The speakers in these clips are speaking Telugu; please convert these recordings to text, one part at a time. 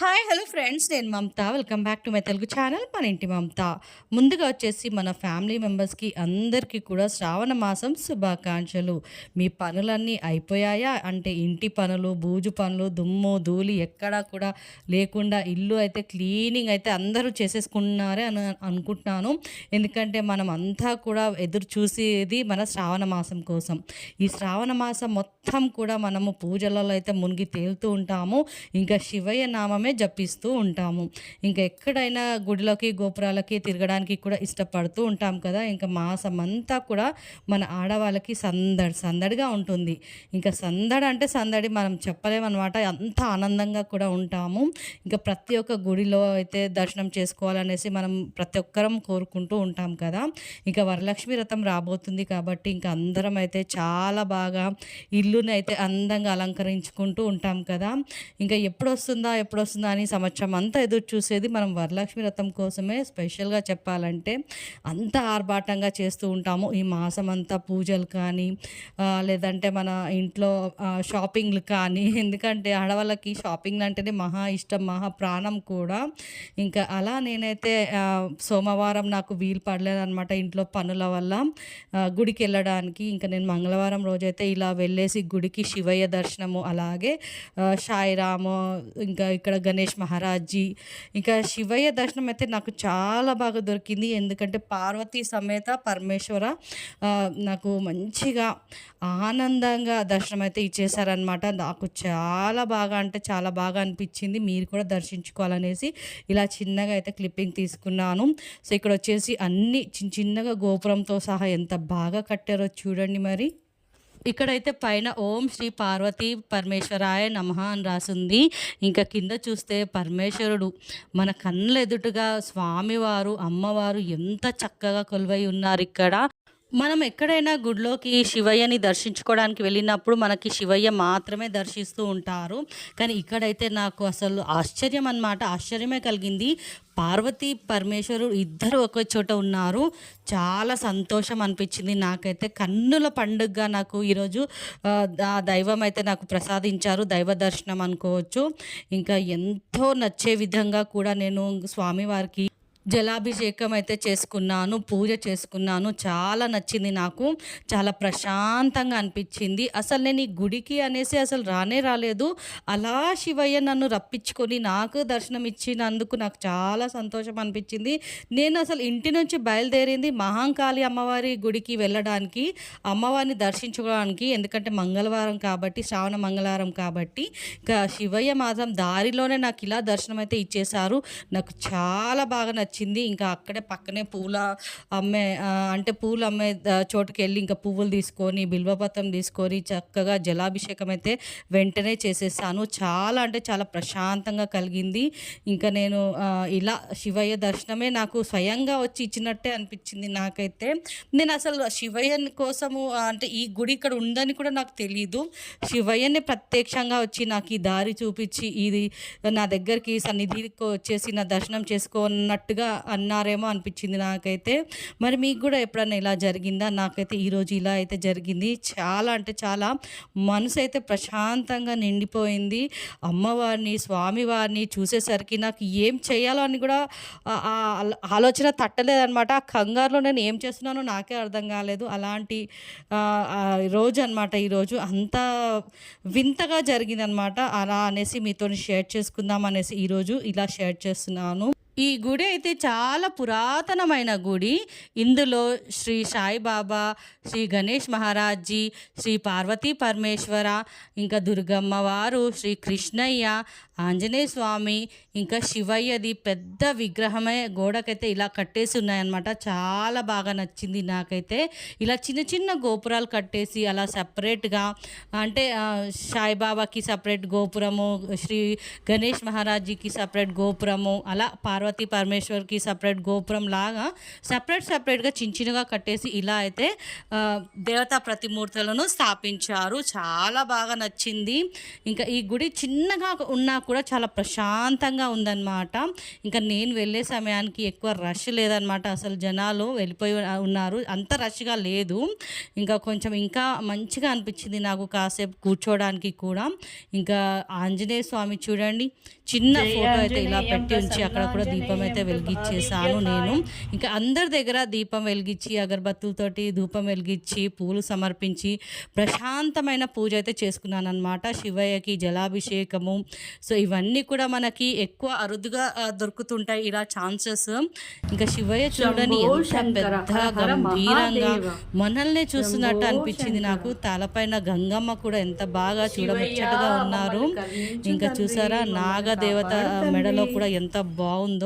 హాయ్ హలో ఫ్రెండ్స్ నేను Mamatha. Welcome back to my Telugu channel మన ఇంటి మమత. ముందుగా వచ్చేసి మన ఫ్యామిలీ మెంబర్స్కి అందరికీ కూడా శ్రావణ మాసం శుభాకాంక్షలు. మీ పనులన్నీ అయిపోయాయా? అంటే ఇంటి పనులు బూజు పనులు దుమ్ము ధూళి ఎక్కడా కూడా లేకుండా ఇల్లు అయితే క్లీనింగ్ అయితే అందరూ చేసేసుకున్నారే అని అనుకుంటున్నాను. ఎందుకంటే మనం అంతా కూడా ఎదురు చూసేది మన శ్రావణ మాసం కోసం. ఈ శ్రావణ మాసం మొత్తం కూడా మనము పూజలలో అయితే మునిగి తేలుతూ ఉంటాము. ఇంకా శివయ్య నామమే జపిస్తూ ఉంటాము. ఇంకా ఎక్కడైనా గుడిలోకి గోపురాలకి తిరగడానికి కూడా ఇష్టపడుతూ ఉంటాం కదా. ఇంకా మాసం అంతా కూడా మన ఆడవాళ్ళకి సందడి సందడిగా ఉంటుంది. ఇంకా సందడి అంటే సందడి మనం చెప్పలేమన్నమాట. అంత ఆనందంగా కూడా ఉంటాము. ఇంకా ప్రతి ఒక్క గుడిలో అయితే దర్శనం చేసుకోవాలనేసి మనం ప్రతి ఒక్కరం కోరుకుంటూ ఉంటాం కదా. ఇంకా వరలక్ష్మి వ్రతం రాబోతుంది కాబట్టి ఇంకా అందరం అయితే చాలా బాగా ఇల్లుని అయితే అందంగా అలంకరించుకుంటూ ఉంటాం కదా. ఇంకా ఎప్పుడు వస్తుందా ఎప్పుడు వస్తుందా అని సంవత్సరం అంతా ఎదురు చూసేది మనం వరలక్ష్మి వ్రతం కోసమే స్పెషల్గా చెప్పాలంటే అంత ఆర్భాటంగా చేస్తూ ఉంటాము. ఈ మాసం అంతా పూజలు కానీ లేదంటే మన ఇంట్లో షాపింగ్లు కానీ ఎందుకంటే ఆడవాళ్ళకి షాపింగ్ అంటేనే మహా ఇష్టం మహా ప్రాణం కూడా. ఇంకా అలా నేనైతే సోమవారం నాకు వీలు పడలేదనమాట ఇంట్లో పనుల వల్ల. గుడికి వెళ్ళడానికి ఇంకా నేను మంగళవారం రోజైతే ఇలా వెళ్ళేసి గుడికి శివయ్య దర్శనము అలాగే సాయిరాము ఇంకా ఇక్కడ గణేష్ మహారాజ్జీ. ఇంకా శివయ్య దర్శనం అయితే నాకు చాలా బాగా దొరికింది. ఎందుకంటే పార్వతీ సమేత పరమేశ్వర నాకు మంచిగా ఆనందంగా దర్శనం అయితే ఇచ్చేసారనమాట నాకు చాలా బాగా అంటే చాలా బాగా అనిపించింది. మీరు కూడా దర్శించుకోవాలనేసి ఇలా చిన్నగా అయితే క్లిప్పింగ్ తీసుకున్నాను. సో ఇక్కడ వచ్చేసి అన్ని చిన్న చిన్నగా గోపురంతో సహా ఎంత బాగా కట్టారో చూడండి మరి. ఇక్కడైతే పైన ఓం శ్రీ పార్వతీ పరమేశ్వరాయ నమ అని రాసింది. ఇంకా కింద చూస్తే పరమేశ్వరుడు. మన కళ్ళ ఎదుటగా స్వామివారు అమ్మవారు ఎంత చక్కగా కొలువై ఉన్నారు ఇక్కడ. మనం ఎక్కడైనా గుడిలోకి శివయ్యని దర్శించుకోవడానికి వెళ్ళినప్పుడు మనకి శివయ్య మాత్రమే దర్శిస్తూ ఉంటారు. కానీ ఇక్కడైతే నాకు అసలు ఆశ్చర్యం అన్నమాట. ఆశ్చర్యమే కలిగింది. పార్వతీ పరమేశ్వరుడు ఇద్దరు ఒక చోట ఉన్నారు. చాలా సంతోషం అనిపించింది నాకైతే. కన్నుల పండుగగా నాకు ఈరోజు ఆ, ఆ దైవం అయితే నాకు ప్రసాదించారు. దైవ దర్శనం అనుకోవచ్చు. ఇంకా ఎంతో నచ్చే విధంగా కూడా నేను స్వామివారికి జలాభిషేకం అయితే చేసుకున్నాను పూజ చేసుకున్నాను. చాలా నచ్చింది నాకు. చాలా ప్రశాంతంగా అనిపించింది. అసలు నేను ఈ గుడికి అనేసి అసలు రానే రాలేదు. అలా శివయ్య నన్ను రప్పించుకొని నాకు దర్శనం ఇచ్చినందుకు నాకు చాలా సంతోషం అనిపించింది. నేను అసలు ఇంటి నుంచి బయలుదేరింది మహాంకాళి అమ్మవారి గుడికి వెళ్ళడానికి అమ్మవారిని దర్శించుకోవడానికి. ఎందుకంటే మంగళవారం కాబట్టి శ్రావణ మంగళవారం కాబట్టి ఇంకా శివయ్య మాత్రం దారిలోనే నాకు ఇలా దర్శనం అయితే ఇచ్చేశారు. నాకు చాలా బాగా నచ్చింది. ఇంకా అక్కడే పక్కనే పూల అమ్మే అంటే పూలు అమ్మే చోటుకి వెళ్ళి ఇంకా పువ్వులు తీసుకొని బిల్వపత్రం తీసుకొని చక్కగా జలాభిషేకం అయితే వెంటనే చేసేసాను. చాలా అంటే చాలా ప్రశాంతంగా కలిగింది. ఇంకా నేను ఇలా శివయ్య దర్శనమే నాకు స్వయంగా వచ్చి ఇచ్చినట్టే అనిపించింది నాకైతే. నేను అసలు శివయ్య కోసము అంటే ఈ గుడి ఇక్కడ ఉందని కూడా నాకు తెలియదు శివయ్యనే ప్రత్యక్షంగా వచ్చి నాకు ఈ దారి చూపించి ఇది నా దగ్గరికి సన్నిధికి వచ్చేసి నా దర్శనం చేసుకున్నట్టుగా అన్నారేమో అనిపించింది నాకైతే. మరి మీకు కూడా ఎప్పుడన్నా ఇలా జరిగిందా? నాకైతే ఈరోజు ఇలా అయితే జరిగింది. చాలా అంటే చాలా మనసు అయితే ప్రశాంతంగా నిండిపోయింది. అమ్మవారిని స్వామివారిని చూసేసరికి నాకు ఏం చేయాలో అని కూడా ఆ- ఆలోచన తట్టలేదనమాట ఆ కంగారులో నేను ఏం చేస్తున్నానో నాకే అర్థం కాలేదు. అలాంటి రోజు అనమాట ఈరోజు అంత వింతగా జరిగిందనమాట అలా అనేసి మీతో షేర్ చేసుకుందాం అనేసి ఈరోజు ఇలా షేర్ చేస్తున్నాను. ఈ గుడి అయితే చాలా పురాతనమైన గుడి. ఇందులో శ్రీ సాయిబాబా శ్రీ గణేష్ మహారాజ్జీ శ్రీ పార్వతీ పరమేశ్వర ఇంకా దుర్గమ్మ వారు శ్రీ కృష్ణయ్య ఆంజనేయ స్వామి ఇంకా శివయ్యది పెద్ద విగ్రహమే గోడకైతే ఇలా కట్టేసి ఉన్నాయన్నమాట. చాలా బాగా నచ్చింది నాకైతే. ఇలా చిన్న చిన్న గోపురాలు కట్టేసి అలా సపరేట్గా అంటే సాయిబాబాకి సపరేట్ గోపురము శ్రీ గణేష్ మహారాజ్జీకి సపరేట్ గోపురము అలా పార్వ పార్వతీ పరమేశ్వర్కి సపరేట్ గోపురం లాగా సపరేట్ సపరేట్గా చిన్న చిన్నగా కట్టేసి ఇలా అయితే దేవతా ప్రతిమూర్తులను స్థాపించారు. చాలా బాగా నచ్చింది. ఇంకా ఈ గుడి చిన్నగా ఉన్నా కూడా చాలా ప్రశాంతంగా ఉందన్నమాట. ఇంకా నేను వెళ్ళే సమయానికి ఎక్కువ రష్ లేదనమాట అసలు జనాలు వెళ్ళిపోయి ఉన్నారు. అంత రష్గా లేదు. ఇంకా కొంచెం ఇంకా మంచిగా అనిపించింది నాకు కాసేపు కూర్చోవడానికి కూడా. ఇంకా ఆంజనేయ స్వామి చూడండి. చిన్న ఫోటో అయితే ఇలా పెట్టి ఉంచి అక్కడ కూడా దీపం అయితే వెలిగించేసాను నేను. ఇంకా అందరి దగ్గర దీపం వెలిగించి అగరబత్తులతోటి ధూపం వెలిగించి పూలు సమర్పించి ప్రశాంతమైన పూజ అయితే చేసుకున్నాను అనమాట శివయ్యకి జలాభిషేకము. సో ఇవన్నీ కూడా మనకి ఎక్కువ అరుదుగా దొరుకుతుంటాయి ఇలా ఛాన్సెస్. ఇంకా శివయ్య చూడని పెద్ద గంభీరంగా మనల్ని చూస్తున్నట్టు అనిపించింది నాకు. తలపైన గంగమ్మ కూడా ఎంత బాగా చూడముచ్చటగా ఉన్నారు. ఇంకా చూసారా? నాగదేవత మెడలో కూడా ఎంత బాగుందో.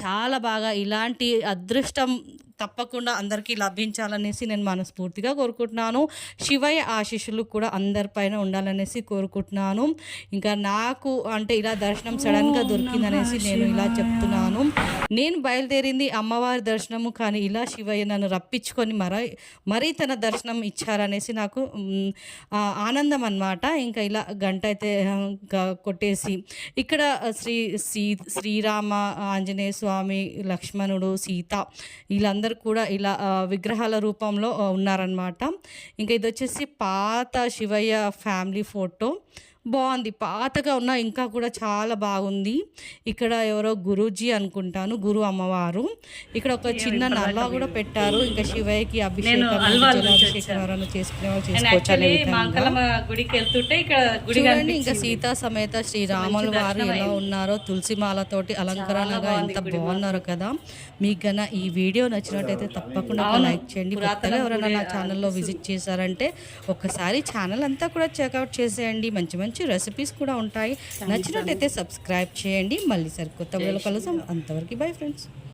చాలా బాగా ఇలాంటి అదృష్టం తప్పకుండా అందరికీ లభించాలనేసి నేను మనస్ఫూర్తిగా కోరుకుంటున్నాను. శివయ్య ఆశీస్సులు కూడా అందరిపైన ఉండాలనేసి కోరుకుంటున్నాను. ఇంకా నాకు అంటే ఇలా దర్శనం సడన్గా దొరికిందనేసి నేను ఇలా చెప్తున్నాను. నేను బయలుదేరింది అమ్మవారి దర్శనము కానీ ఇలా శివయ్య నన్ను రప్పించుకొని మరీ మరీ తన దర్శనం ఇచ్చారనేసి నాకు ఆనందం అన్నమాట. ఇంకా ఇలా గంట అయితే కొట్టేసి ఇక్కడ శ్రీ శ్రీ శ్రీరామ ఆంజనేయ స్వామి లక్ష్మణుడు సీత వీళ్ళందరూ కూడా ఇలా విగ్రహాల రూపంలో ఉన్నారనమాట ఇంకా ఇది వచ్చేసి పాత శివయ్య ఫ్యామిలీ ఫోటో. బాగుంది. పాతగా ఉన్న ఇంకా కూడా చాలా బాగుంది. ఇక్కడ ఎవరో గురూజీ అనుకుంటాను గురు అమ్మవారు. ఇక్కడ ఒక చిన్న నల్ల కూడా పెట్టారు. ఇంకా శివయ్యకి అభిషేకం ఎవరైనా చేసుకునే వాళ్ళు చేసుకోవచ్చు అనే విధంగా. మాంకలమ్మ గుడికి వెళ్తుంటే ఇక్కడ గుడి చూడండి ఇంకా సీతా సమేత శ్రీరాముల వారు ఎలా ఉన్నారో తులసి మాలతోటి అలంకరణగా ఎంత బాగున్నారు కదా. మీకు గన ఈ వీడియో నచ్చినట్టయితే తప్పకుండా లైక్ చేయండి. కొత్తగా ఎవరైనా నా ఛానల్లో విజిట్ చేశారంటే ఒకసారి ఛానల్ అంతా కూడా చెక్అవుట్ చేసేయండి. మంచి మంచి రెసిపీస్ కూడా ఉంటాయి. నచ్చినట్టయితే సబ్స్క్రైబ్ చేయండి. మళ్ళీ సరికొత్త వీడియోలో కలుసాం అంతవరకు బై ఫ్రెండ్స్